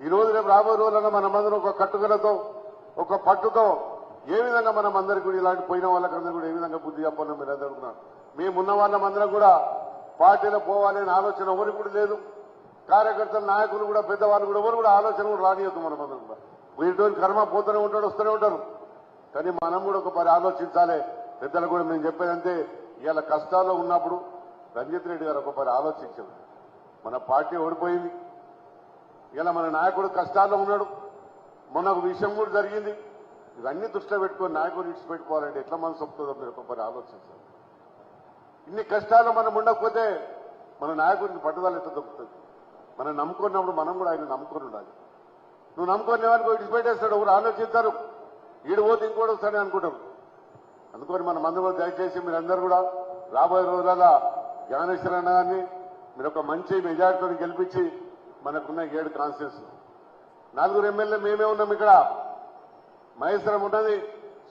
ఈ రోజు రాబోయే రోజుల్లో మనమందరం ఒక కట్టుదలతో ఒక పట్టుతో ఏ విధంగా మనం అందరికీ కూడా ఇలాంటి పోయిన వాళ్ళకందరూ కూడా ఏ విధంగా బుద్ధి చెప్పాలని మీరు అందరూ మేమున్న వాళ్ళమందరం కూడా పార్టీలో పోవాలనే ఆలోచన ఎవరికి కూడా లేదు. కార్యకర్తలు నాయకులు కూడా పెద్దవాళ్ళు కూడా ఎవరు కూడా ఆలోచన కూడా రానియద్దు మనం అందరం కూడా వీటితో కర్మ పోతూనే ఉంటాడు వస్తూనే ఉంటారు. కానీ మనం కూడా ఒక ఆలోచించాలి. పెద్దలు కూడా మేము చెప్పేదంటే ఇవాళ కష్టాల్లో ఉన్నప్పుడు రంజిత్ రెడ్డి గారు ఒకసారి ఆలోచించారు. మన పార్టీ ఓడిపోయింది. ఇలా మన నాయకుడు కష్టాల్లో ఉన్నాడు. మొన్న ఒక విషయం కూడా జరిగింది. ఇవన్నీ దృష్టిలో పెట్టుకొని నాయకుడు ఇచ్చిపెట్టుకోవాలంటే ఎట్లా మనసు వస్తుందో మీరు ఒక పరి ఆలోచించాలి. ఇన్ని కష్టాలు మనం ఉండకపోతే మన నాయకుడికి పట్టుదల ఎట్లా దొరుకుతుంది? మనం నమ్ముకున్నప్పుడు మనం కూడా ఆయన నమ్ముకొని ఉండాలి. నువ్వు నమ్ముకొని వారికి విడిచిపెట్టేస్తాడు ఒకరు ఆలోచిస్తారు. ఈడు పోతే ఇంకోటి వస్తాడని అనుకుంటారు. అందుకని మనం అందరూ కూడా దయచేసి మీరందరూ కూడా రాబోయే రోజుల జ్ఞానేశ్వర అన్న గారిని మీరు ఒక మంచి మెజార్టీతో గెలిపించి మనకున్న ఏడు కాన్స్టిట్యూన్స్. నలుగురు ఎమ్మెల్యే మేమే ఉన్నాం ఇక్కడ. మహేశ్వరం ఉన్నది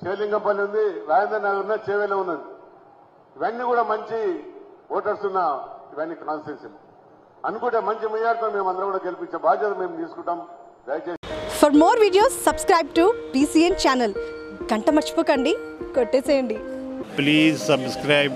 శివలింగంపల్లి ఉంది రాజేంద్ర నగర్ ఉన్నది చేవేలో ఉన్నది. ఇవన్నీ కూడా మంచి ఓటర్స్ ఉన్న ఇవన్నీ కాన్స్టిట్యూన్సీ. అనుకుంటే మంచి మెజార్టీతో మేము అందరం కూడా గెలిపించే బాధ్యత మేము తీసుకుంటాం. దయచేసి for more videos subscribe to BCN channel గంట మర్చిపోకండి కొట్టేసేయండి. Please subscribe